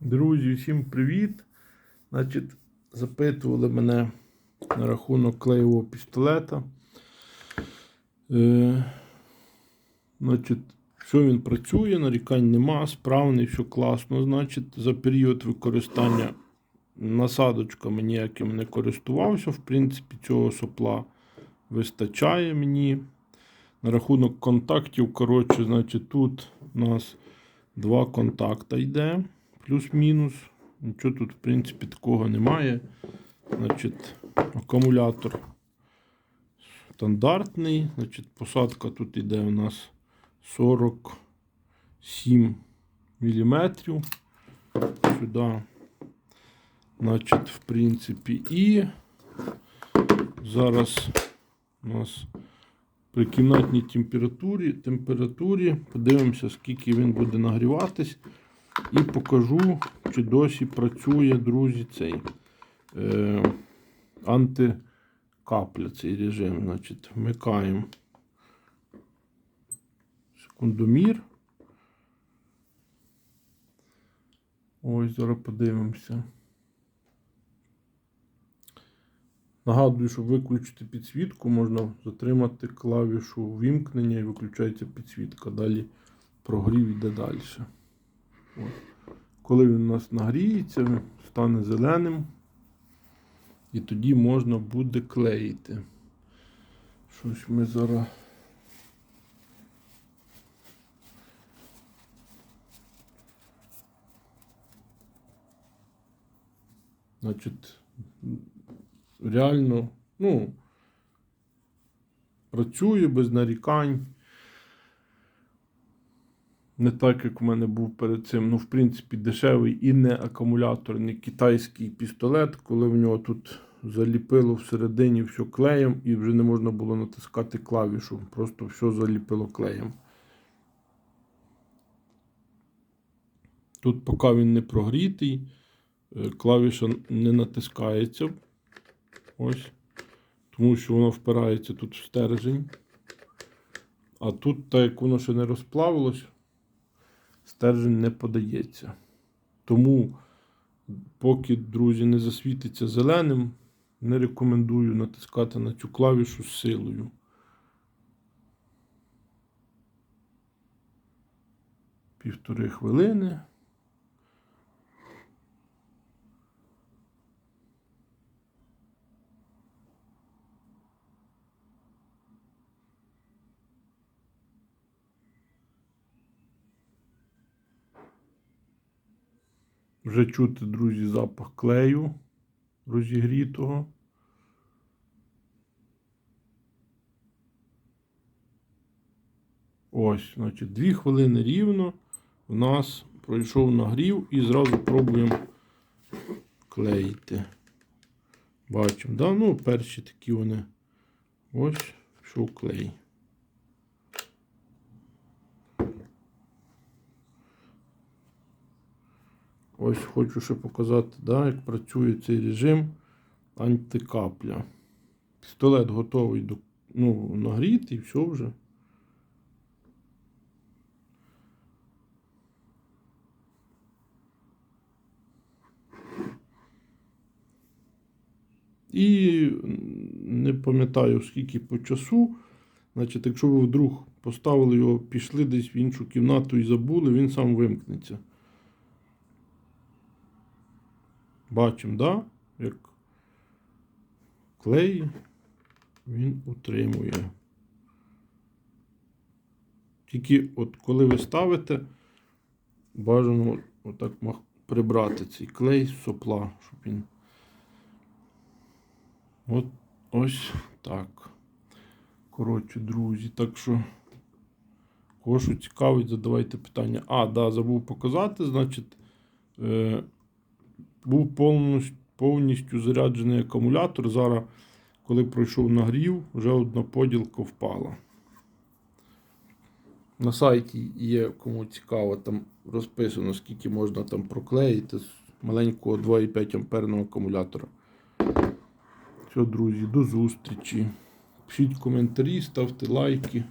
Друзі, всім привіт! Значить, запитували мене на рахунок клеєвого пістолета. Е, значить, що він працює, нарікань нема, справний, все класно. Значить, за період використання насадочками ніяким не користувався. В принципі, цього сопла вистачає мені. На рахунок контактів, коротше, значить, тут у нас два контакта йде, плюс-мінус. Нічого тут, в принципі, такого немає. Значить, акумулятор стандартний. Значить, посадка тут йде у нас 47 мм. Сюди. Значить, в принципі, і зараз у нас при кімнатній температурі, температурі подивимося, скільки він буде нагріватись. І покажу, чи досі працює, друзі, цей е, антикапля цей режим. Значить, вмикаємо секундомір. Ось, зараз подивимося. Нагадую, щоб виключити підсвітку, можна затримати клавішу вимкнення і виключається підсвітка. Далі прогрів йде далі. От. Коли він у нас нагріється, стане зеленим. І тоді можна буде клеїти. Щось ми зараз. Значить, реально, ну, працює без нарікань. Не так, як в мене був перед цим. Ну, в принципі, дешевий і не акумуляторний китайський пістолет, коли в нього тут заліпило всередині все клеєм і вже не можна було натискати клавішу. Просто все заліпило клеєм. Тут, поки він не прогрітий, е, клавіша не натискається. Ось. Тому що воно впирається тут в стержень. А тут, так як воно ще не розплавилось, стержень не подається. Тому, поки, друзі, не засвітиться зеленим, не рекомендую натискати на цю клавішу з силою. Півтори хвилини. Вже чути, друзі, запах клею розігрітого. Ось, значить, 2 хвилини рівно у нас пройшов нагрів і зразу пробуємо клеїти. Бачимо, да? Ну, перші такі вони. Ось, пішов клей. Ось хочу ще показати, да, як працює цей режим антикапля. Пістолет готовий до ну, нагріти і все вже. І не пам'ятаю, скільки по часу. Значить, якщо ви вдруг поставили його, пішли десь в іншу кімнату і забули, він сам вимкнеться. Бачимо, да? як клей він утримує. Тільки от коли ви ставите, бажано отак прибрати цей клей з сопла, щоб він. От ось так. Коротше, друзі, так що, кого що цікавить, задавайте питання. А, да, забув показати, значить. Е був повністю, заряджений акумулятор. Зараз, коли пройшов нагрів, вже одна поділка впала. На сайті є, кому цікаво, там розписано, скільки можна там проклеїти з маленького 2,5 амперного акумулятора. Все, друзі, до зустрічі. Пишіть коментарі, ставте лайки.